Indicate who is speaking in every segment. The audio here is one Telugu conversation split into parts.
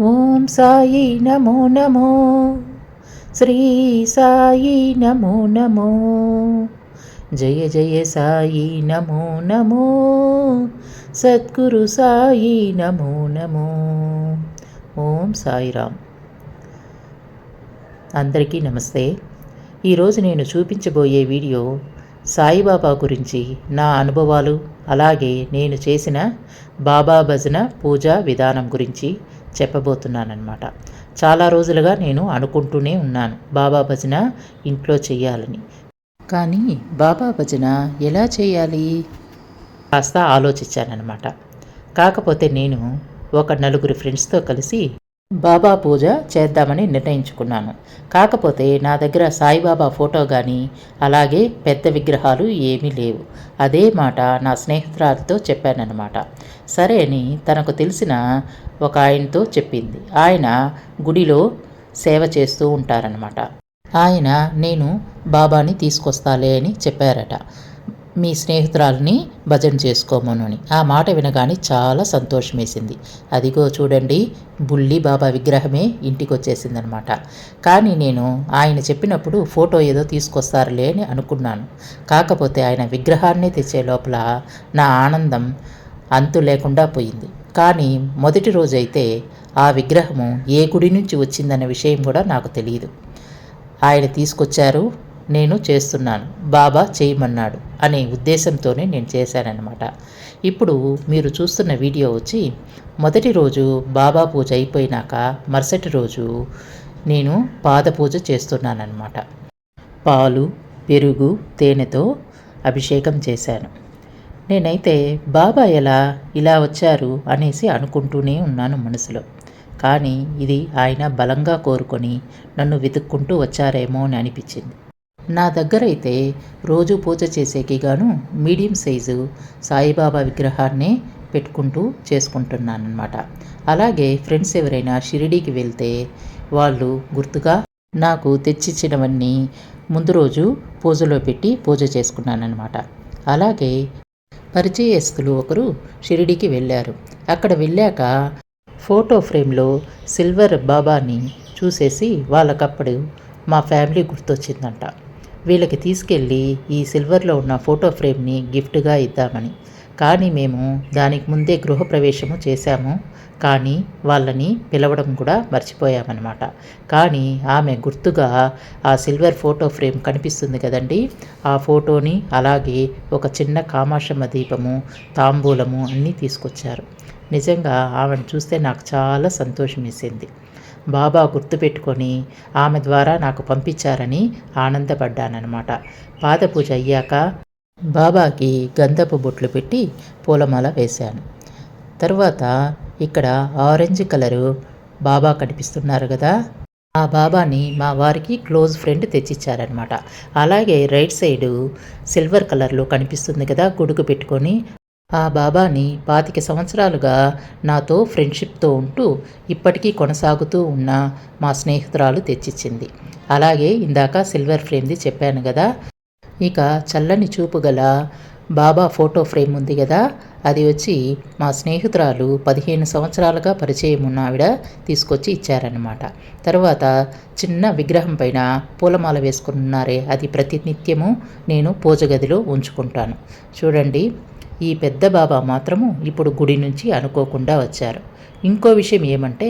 Speaker 1: ఓం సాయి నమో నమో. శ్రీ సాయి నమో నమో. జయ జయ సాయి నమో నమో. సద్గురు సాయి నమో నమో. ఓం సాయిరామ్. అందరికీ నమస్తే. ఈరోజు నేను చూపించబోయే వీడియో సాయిబాబా గురించి నా అనుభవాలు అలాగే నేను చేసిన బాబా భజన పూజా విధానం గురించి చెప్పబోతున్నానమాట చాలా రోజులుగా నేను అనుకుంటూనే ఉన్నాను బాబా భజన ఇంట్లో చేయాలని కానీ బాబా భజన ఎలా చేయాలి కాస్త ఆలోచించానమాట కాకపోతే నేను ఒక నలుగురు ఫ్రెండ్స్తో కలిసి బాబా పూజ చేద్దామని నిర్ణయించుకున్నాను. కాకపోతే నా దగ్గర సాయిబాబా ఫోటో కానీ అలాగే పెద్ద విగ్రహాలు ఏమీ లేవు. అదే మాట నా స్నేహితురాలతో చెప్పానన్నమాట. సరే అని తనకు తెలిసిన ఒక ఆయనతో చెప్పింది. ఆయన గుడిలో సేవ చేస్తూ ఉంటారనమాట ఆయన నేను బాబాని తీసుకొస్తాలే అని చెప్పారట. మీ స్నేహితురాలని భజన చేసుకోమను అని ఆ మాట వినగానే చాలా సంతోషమేసింది. అదిగో చూడండి బుల్లి బాబా విగ్రహమే ఇంటికి వచ్చేసిందనమాట కానీ నేను ఆయన చెప్పినప్పుడు ఫోటో ఏదో తీసుకొస్తారులే అని అనుకున్నాను. కాకపోతే ఆయన విగ్రహాన్ని తెచ్చే లోపల నా ఆనందం అంతు లేకుండా పోయింది. కానీ మొదటి రోజైతే ఆ విగ్రహము ఏ గుడి నుంచి వచ్చిందన్న విషయం కూడా నాకు తెలియదు ఆయన తీసుకొచ్చారు నేను చేస్తున్నాను. బాబా చేయమన్నాడు అనే ఉద్దేశంతోనే నేను చేశానన్నమాట. ఇప్పుడు మీరు చూస్తున్న వీడియో వచ్చి మొదటి రోజు బాబా పూజ అయిపోయినాక మరుసటి రోజు నేను పాద పూజ చేస్తున్నానన్నమాట. పాలు పెరుగు తేనెతో అభిషేకం చేశాను. నేనైతే బాబా ఎలా ఇలా వచ్చారు అనేసి అనుకుంటూనే ఉన్నాను మనసులో. కానీ ఇది ఆయన బలంగా కోరుకొని నన్ను వెతుక్కుంటూ వచ్చారేమో అని అనిపించింది. నా దగ్గర అయితే రోజు పూజ చేసేకి గాను మీడియం సైజు సాయిబాబా విగ్రహాన్ని పెట్టుకుంటూ చేసుకుంటున్నానమాట అలాగే ఫ్రెండ్స్ ఎవరైనా షిరిడీకి వెళ్తే వాళ్ళు గుర్తుగా నాకు తెచ్చిచ్చినవన్నీ ముందు రోజు పూజలో పెట్టి పూజ చేసుకున్నానమాట అలాగే పరిచయస్తులు ఒకరు షిరిడీకి వెళ్ళారు. అక్కడ వెళ్ళాక ఫోటో ఫ్రేమ్లో సిల్వర్ బాబాని చూసేసి వాళ్ళకప్పుడు మా ఫ్యామిలీ గుర్తొచ్చిందంట. వీళ్ళకి తీసుకెళ్ళి ఈ సిల్వర్లో ఉన్న ఫోటో ఫ్రేమ్ని గిఫ్ట్గా ఇద్దామని. కానీ మేము దానికి ముందే గృహప్రవేశము చేశాము. కానీ వాళ్ళని పిలవడం కూడా మర్చిపోయామన్నమాట. కానీ ఆమె గుర్తుగా ఆ సిల్వర్ ఫోటో ఫ్రేమ్ కనిపిస్తుంది కదండి. ఆ ఫోటోని అలాగే ఒక చిన్న కామాషమ్మ దీపము తాంబూలము అన్నీ తీసుకొచ్చారు. నిజంగా ఆమెను చూస్తే నాకు చాలా సంతోషం వేసింది బాబా గుర్తుపెట్టుకొని ఆమె ద్వారా నాకు పంపించారని ఆనందపడ్డానమాట పాద పూజ అయ్యాక బాబాకి గంధపు బొట్లు పెట్టి పూలమాల వేశాను. తర్వాత ఇక్కడ ఆరెంజ్ కలరు బాబా కనిపిస్తున్నారు కదా? ఆ బాబాని మా వారికి క్లోజ్ ఫ్రెండ్ తెచ్చిచ్చారనమాట అలాగే రైట్ సైడు సిల్వర్ కలర్లో కనిపిస్తుంది కదా గుడుకు పెట్టుకొని ఆ బాబాని పాతిక సంవత్సరాలుగా నాతో ఫ్రెండ్షిప్తో ఉంటూ ఇప్పటికీ కొనసాగుతూ ఉన్న మా స్నేహితురాలు తెచ్చిచ్చింది. అలాగే ఇందాక సిల్వర్ ఫ్రేమ్ది చెప్పాను కదా ఇక చల్లని చూపు గల బాబా ఫోటో ఫ్రేమ్ ఉంది కదా అది వచ్చి మా స్నేహితురాలు పదిహేను సంవత్సరాలుగా పరిచయం ఉన్న ఆవిడ తీసుకొచ్చి ఇచ్చారనమాట తర్వాత చిన్న విగ్రహం పైన పూలమాల వేసుకున్నారే అది ప్రతినిత్యము నేను పూజ గదిలో ఉంచుకుంటాను. చూడండి ఈ పెద్ద బాబా మాత్రము ఇప్పుడు గుడి నుంచి అనుకోకుండా వచ్చారు. ఇంకో విషయం ఏమంటే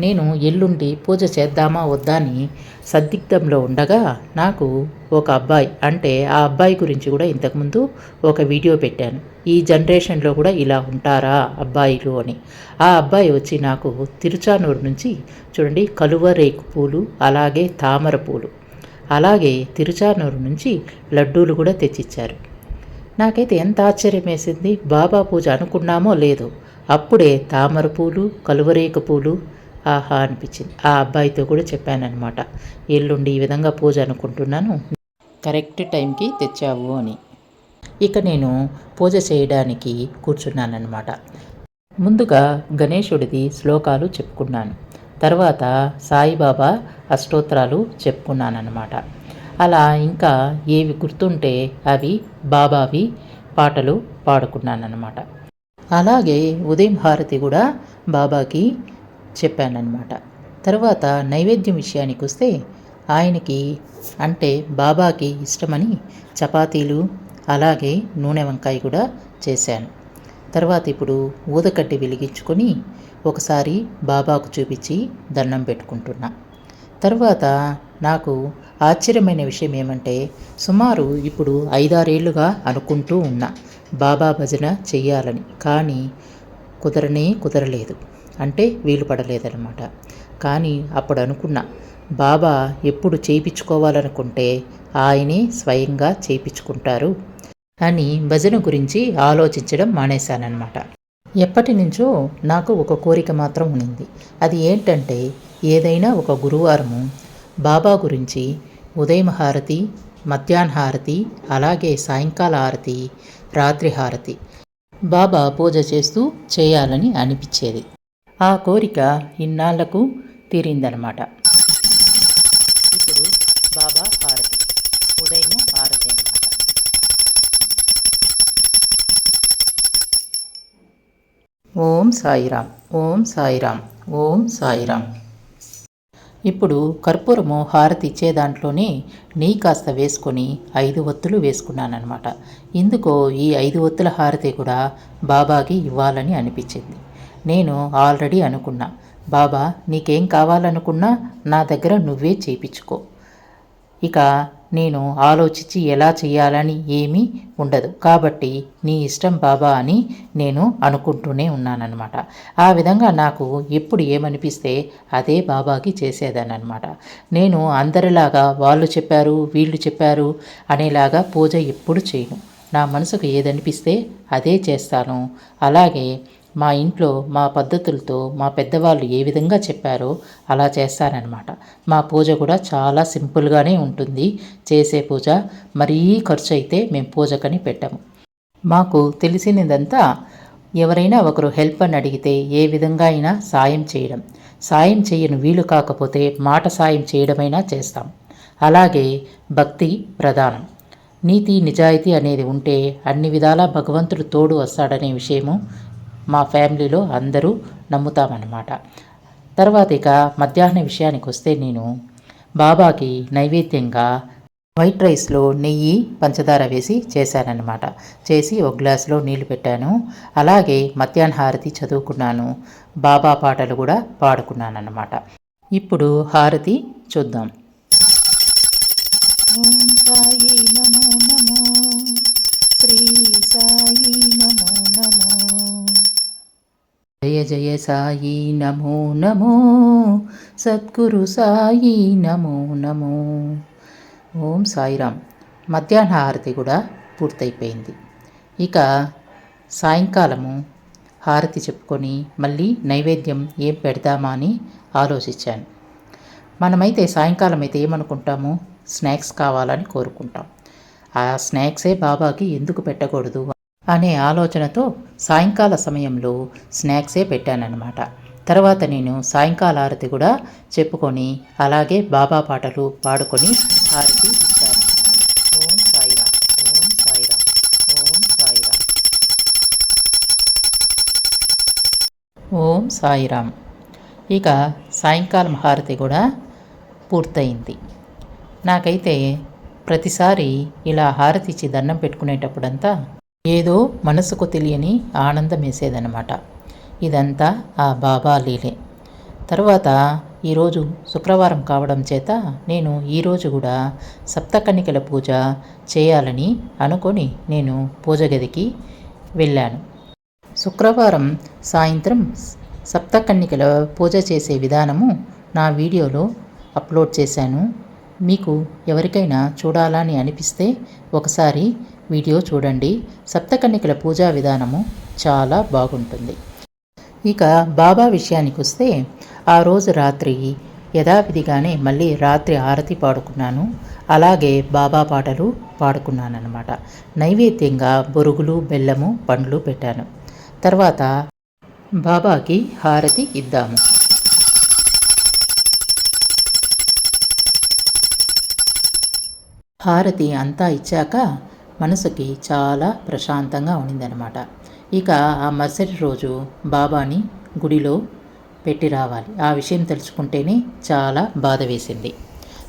Speaker 1: నేను ఎల్లుండి పూజ చేద్దామా వద్దా అని సందిగ్ధంలో ఉండగా నాకు ఒక అబ్బాయి అంటే ఆ అబ్బాయి గురించి కూడా ఇంతకుముందు ఒక వీడియో పెట్టాను. ఈ జనరేషన్లో కూడా ఇలా ఉంటారా అబ్బాయిలు అని. ఆ అబ్బాయి వచ్చి నాకు తిరుచానూరు నుంచి చూడండి కలువ రేకు పూలు అలాగే తామర పూలు అలాగే తిరుచానూరు నుంచి లడ్డూలు కూడా తెచ్చిచ్చారు. నాకైతే ఎంత ఆశ్చర్యం వేసింది బాబా పూజ అనుకున్నామో లేదు. అప్పుడే తామర పూలు కలువరేక పూలు ఆహా అనిపించింది. ఆ అబ్బాయితో కూడా చెప్పానమాట ఎల్లుండి ఈ విధంగా పూజ అనుకుంటున్నాను. కరెక్ట్ టైంకి తెచ్చావు అని. ఇక నేను పూజ చేయడానికి కూర్చున్నానమాట ముందుగా గణేశుడిది శ్లోకాలు చెప్పుకున్నాను. తర్వాత సాయిబాబా అష్టోత్తరాలు చెప్పుకున్నానమాట అలా ఇంకా ఏవి గుర్తుంటే అవి బాబావి పాటలు పాడుకున్నానమాట అలాగే ఉదయం హారతి కూడా బాబాకి చెప్పానన్నమాట. తర్వాత నైవేద్యం విషయానికి వస్తే ఆయనకి అంటే బాబాకి ఇష్టమని చపాతీలు అలాగే నూనె వంకాయ కూడా చేశాను. తర్వాత ఇప్పుడు ఊదకడ్డి వెలిగించుకొని ఒకసారి బాబాకు చూపించి దండం పెట్టుకుంటున్నా. తర్వాత నాకు ఆశ్చర్యమైన విషయం ఏమంటే సుమారు ఇప్పుడు ఐదారేళ్ళుగా అనుకుంటూ ఉన్నా బాబా భజన చెయ్యాలని. కానీ కుదరనే కుదరలేదు. అంటే వీలు పడలేదన్నమాట. కానీ అప్పుడు అనుకున్నా బాబా ఎప్పుడు చేయించుకోవాలనుకుంటే ఆయనే స్వయంగా చేయించుకుంటారు అని భజన గురించి ఆలోచించడం మానేశానన్నమాట. ఎప్పటి నుంచో నాకు ఒక కోరిక మాత్రం ఉన్నింది. అది ఏంటంటే ఏదైనా ఒక గురువారము బాబా గురించి ఉదయం హారతి మధ్యాహ్న హారతి అలాగే సాయంకాల హారతి రాత్రి హారతి బాబా పూజ చేస్తూ చేయాలని అనిపించేది. ఆ కోరిక ఇన్నాళ్ళకు తీరిందనమాట. ఇప్పుడు బాబా హారతి ఉదయం హారతి అనమాట ఓం సాయిరామ్ ఓం సాయిరామ్ ఓం సాయిరామ్. ఇప్పుడు కర్పూరము హారతి ఇచ్చే దాంట్లోనే నెయ్యి కాస్త వేసుకొని ఐదు ఒత్తులు వేసుకున్నానమాట ఇందుకో ఈ ఐదు ఒత్తుల హారతి కూడా బాబాకి ఇవ్వాలని అనిపించింది. నేను ఆల్రెడీ అనుకున్నా బాబా నీకేం కావాలనుకున్నా నా దగ్గర నువ్వే చేయించుకో ఇక నేను ఆలోచించి ఎలా చేయాలని ఏమీ ఉండదు. కాబట్టి నీ ఇష్టం బాబా అని నేను అనుకుంటూనే ఉన్నానన్నమాట. ఆ విధంగా నాకు ఎప్పుడు ఏమనిపిస్తే అదే బాబాకి చేసేదానమాట నేను అందరిలాగా వాళ్ళు చెప్పారు వీళ్ళు చెప్పారు అనేలాగా పూజ ఎప్పుడు చేయను. నా మనసుకు ఏదనిపిస్తే అదే చేస్తాను. అలాగే మా ఇంట్లో మా పద్ధతులతో మా పెద్దవాళ్ళు ఏ విధంగా చెప్పారో అలా చేస్తారనమాట మా పూజ కూడా చాలా సింపుల్గానే ఉంటుంది. చేసే పూజ మరీ ఖర్చు అయితే మేము పూజకని పెట్టాము. మాకు తెలిసినదంతా ఎవరైనా ఒకరు హెల్ప్ అని అడిగితే ఏ విధంగా అయినా సాయం చేయడం. సాయం చేయను వీలు కాకపోతే మాట సాయం చేయడమైనా చేస్తాం. అలాగే భక్తి ప్రధానం. నీతి నిజాయితీ అనేది ఉంటే అన్ని విధాలా భగవంతుడు తోడు వస్తాడనే విషయము మా ఫ్యామిలీలో అందరూ నమ్ముతామన్నమాట. తర్వాత ఇక మధ్యాహ్న విషయానికి వస్తే నేను బాబాకి నైవేద్యంగా వైట్ రైస్లో నెయ్యి పంచదార వేసి చేశానన్నమాట. చేసి ఒక గ్లాసులో నీళ్ళు పెట్టాను. అలాగే మధ్యాహ్న హారతి చదువుకున్నాను. బాబా పాటలు కూడా పాడుకున్నానన్నమాట. ఇప్పుడు హారతి చూద్దాం. ఓం సాయి జయ జయ సాయి నమో నమో. సద్గురు సాయి నమో నమో. ఓం సాయిరామ్. మధ్యాహ్న హారతి కూడా పూర్తయిపోయింది. ఇక సాయంకాలము హారతి చెప్పుకొని మళ్ళీ నైవేద్యం ఏం పెడదామా అని ఆలోచించాను. మనమైతే సాయంకాలం అయితే ఏమనుకుంటాము? స్నాక్స్ కావాలని కోరుకుంటాం. ఆ స్నాక్సే బాబాకి ఎందుకు పెట్టకూడదు? అనే ఆలోచనతో సాయంకాల సమయంలో స్నాక్సే పెట్టానన్నమాట. తర్వాత నేను సాయంకాల హారతి కూడా చెప్పుకొని అలాగే బాబా పాటలు పాడుకొని హారతి ఇచ్చాను ఓం సాయిరా ఓం సాయిరామ్ ఓం సాయిరా ఓం సాయిరామ్. ఇక సాయంకాలం హారతి కూడా పూర్తయింది. నాకైతే ప్రతిసారి ఇలా హారతి ఇచ్చి దండం పెట్టుకునేటప్పుడంతా ఏదో మనసుకు తెలియని ఆనందం వేసేదనమాట ఇదంతా ఆ బాబా లీలే. తర్వాత ఈరోజు శుక్రవారం కావడం చేత నేను ఈరోజు కూడా సప్తకన్నికల పూజ చేయాలని అనుకొని నేను పూజ గదికి వెళ్ళాను. శుక్రవారం సాయంత్రం సప్తకన్నికల పూజ చేసే విధానము నా వీడియోలో అప్లోడ్ చేశాను. మీకు ఎవరికైనా చూడాలని అనిపిస్తే ఒకసారి వీడియో చూడండి. సప్తకన్యకల పూజా విధానము చాలా బాగుంటుంది. ఇక బాబా విషయానికి వస్తే ఆ రోజు రాత్రి యథావిధిగానే మళ్ళీ రాత్రి ఆరతి పాడుకున్నాను. అలాగే బాబా పాటలు పాడుకున్నానమాట నైవేద్యంగా బొరుగులు బెల్లము పండ్లు పెట్టాను. తర్వాత బాబాకి హారతి ఇద్దాము. హారతి అంతా ఇచ్చాక మనసుకి చాలా ప్రశాంతంగా ఉండిందనమాట ఇక ఆ మరుసటి రోజు బాబాని గుడిలో పెట్టి రావాలి. ఆ విషయం తెలుసుకుంటేనే చాలా బాధ వేసింది.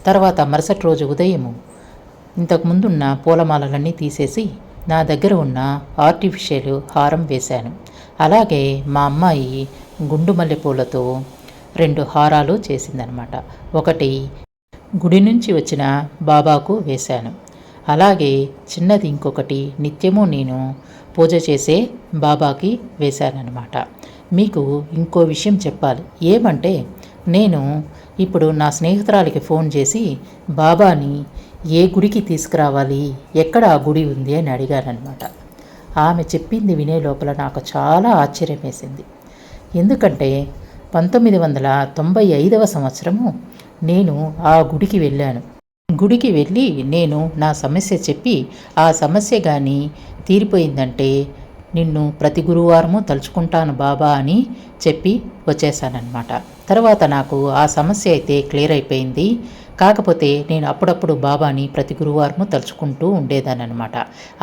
Speaker 1: తర్వాత మరుసటి రోజు ఉదయము ఇంతకుముందున్న పూలమాలలన్నీ తీసేసి నా దగ్గర ఉన్న ఆర్టిఫిషియల్ హారం వేశాను. అలాగే మా అమ్మాయి గుండు మల్లెపూలతో రెండు హారాలు చేసిందనమాట. ఒకటి గుడి నుంచి వచ్చిన బాబాకు వేశాను. అలాగే చిన్నది ఇంకొకటి నిత్యము నేను పూజ చేసే బాబాకి వేశానన్నమాట. మీకు ఇంకో విషయం చెప్పాలి. ఏమంటే నేను ఇప్పుడు నా స్నేహితురాలికి ఫోన్ చేసి బాబాని ఏ గుడికి తీసుకురావాలి? ఎక్కడ ఆ గుడి ఉంది? అని అడిగానమాట ఆమె చెప్పింది వినే లోపల నాకు చాలా ఆశ్చర్యం వేసింది ఎందుకంటే పంతొమ్మిది వందల తొంభై ఐదవ సంవత్సరము నేను ఆ గుడికి వెళ్ళాను. గుడికి వెళ్ళి నేను నా సమస్య చెప్పి ఆ సమస్య కానీ తీరిపోయిందంటే నిన్ను ప్రతి గురువారము తలుచుకుంటాను బాబా అని చెప్పి వచ్చేసానమాట తర్వాత నాకు ఆ సమస్య అయితే క్లియర్ అయిపోయింది. కాకపోతే నేను అప్పుడప్పుడు బాబాని ప్రతి గురువారము తలుచుకుంటూ ఉండేదానమాట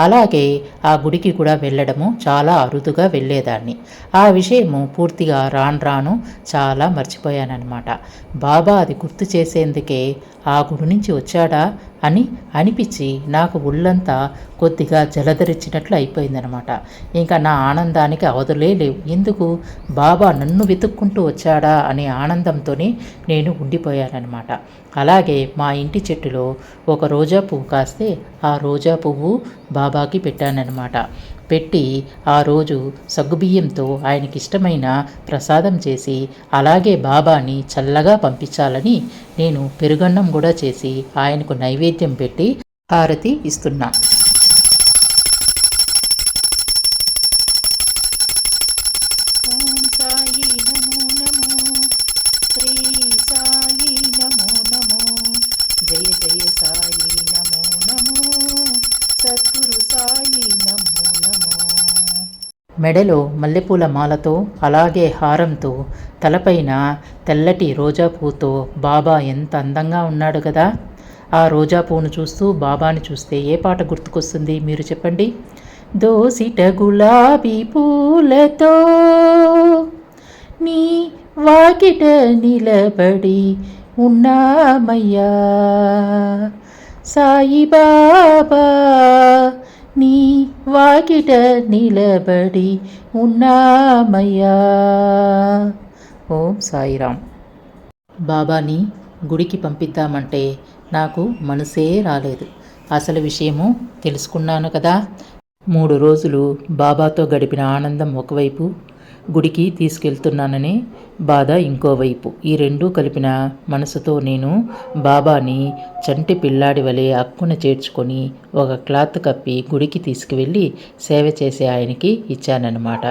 Speaker 1: అలాగే ఆ గుడికి కూడా వెళ్ళడము చాలా అరుదుగా వెళ్ళేదాన్ని. ఆ విషయము పూర్తిగా రాను రాను చాలా మర్చిపోయానన్నమాట. బాబా అది గుర్తు చేసేందుకే ఆ గుడి నుంచి వచ్చాడా? అని అనిపించి నాకు ఒళ్ళంతా కొద్దిగా జలధరించినట్లు అయిపోయిందనమాట ఇంకా నా ఆనందానికి అవధులే లేవు. ఎందుకు? బాబా నన్ను వెతుక్కుంటూ వచ్చాడా అనే ఆనందంతోనే నేను ఉండిపోయానమాట అలాగే మా ఇంటి చెట్టులో ఒక రోజా పువ్వు కాస్తే ఆ రోజా పువ్వు బాబాకి పెట్టానన్నమాట. పెట్టి ఆ రోజు సగ్గుబియ్యంతో ఆయనకి ఇష్టమైన ప్రసాదం చేసి అలాగే బాబాని చల్లగా పంపించాలని నేను పెరుగన్నం కూడా చేసి ఆయనకు నైవేద్యం పెట్టి హారతి ఇస్తున్నా. మెడలో మల్లెపూల మాలతో అలాగే హారంతో తలపైన తెల్లటి రోజా పూతో బాబా ఎంత అందంగా ఉన్నాడు కదా. ఆ రోజా పూను చూస్తూ బాబాని చూస్తే ఏ పాట గుర్తుకొస్తుంది మీరు చెప్పండి. దోసిట గులాబీ పూలతో నీ వాకిట నిలబడి ఉన్నామయ్యా. సాయిబాబా నీ వాకిట నిలబడి ఉన్నామయ్యా ఓం సాయిరామ్ బాబాని గుడికి పంపిద్దామంటే నాకు మనసే రాలేదు. అసలు విషయము తెలుసుకున్నాను కదా. మూడు రోజులు బాబాతో గడిపిన ఆనందం ఒకవైపు గుడికి తీసుకెళ్తున్నాననే బాధ ఇంకోవైపు. ఈ రెండూ కలిపిన మనసుతో నేను బాబాని చంటి పిల్లాడి వలె అక్కున చేర్చుకొని ఒక క్లాత్ కప్పి గుడికి తీసుకువెళ్ళి సేవ చేసే ఆయనకి ఇచ్చానన్నమాట.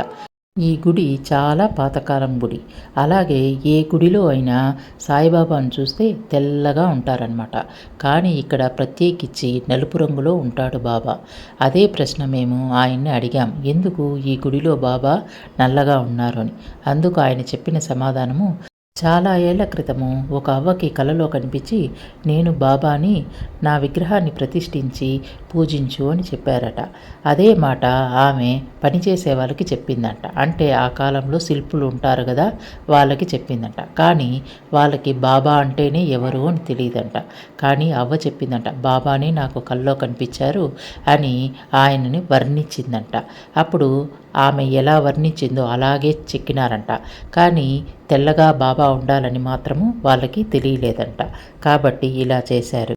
Speaker 1: ఈ గుడి చాలా పాతకాలం గుడి. అలాగే ఏ గుడిలో అయినా సాయిబాబాను చూస్తే తెల్లగా ఉంటారనమాట కానీ ఇక్కడ ప్రత్యేకించి నలుపు రంగులో ఉంటాడు బాబా. అదే ప్రశ్న మేము ఆయన్ని అడిగాం. ఎందుకు ఈ గుడిలో బాబా నల్లగా ఉన్నారు అని. అందుకు ఆయన చెప్పిన సమాధానము చాలా ఏళ్ళ క్రితము ఒక అవ్వకి కలలో కనిపించి నేను బాబాని నా విగ్రహాన్ని ప్రతిష్ఠించి పూజించు అని చెప్పారట. అదే మాట ఆమె పనిచేసే వాళ్ళకి చెప్పిందంట. అంటే ఆ కాలంలో శిల్పులు ఉంటారు కదా వాళ్ళకి చెప్పిందంట. కానీ వాళ్ళకి బాబా అంటేనే ఎవరు అని తెలియదంట. కానీ అవ్వ చెప్పిందంట బాబాని నాకు కల్లో కనిపించారు అని ఆయనని వర్ణించిందంట. అప్పుడు ఆమె ఎలా వర్ణించిందో అలాగే చెక్కినారంట. కానీ తెల్లగా బాబా ఉండాలని మాత్రము వాళ్ళకి తెలియలేదంట. కాబట్టి ఇలా చేశారు.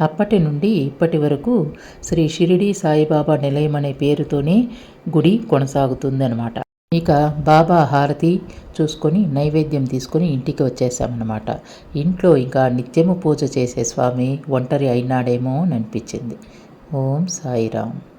Speaker 1: అప్పటి నుండి ఇప్పటి వరకు శ్రీ షిరిడి సాయిబాబా నిలయం అనే పేరుతోనే గుడి కొనసాగుతుందన్నమాట. ఇక బాబా హారతి చూసుకొని నైవేద్యం తీసుకొని ఇంటికి వచ్చేసామన్నమాట ఇంట్లో ఇంకా నిత్యము పూజ చేసే స్వామి ఒంటరి అయినాడేమో అని అనిపించింది. ఓం సాయిరామ్.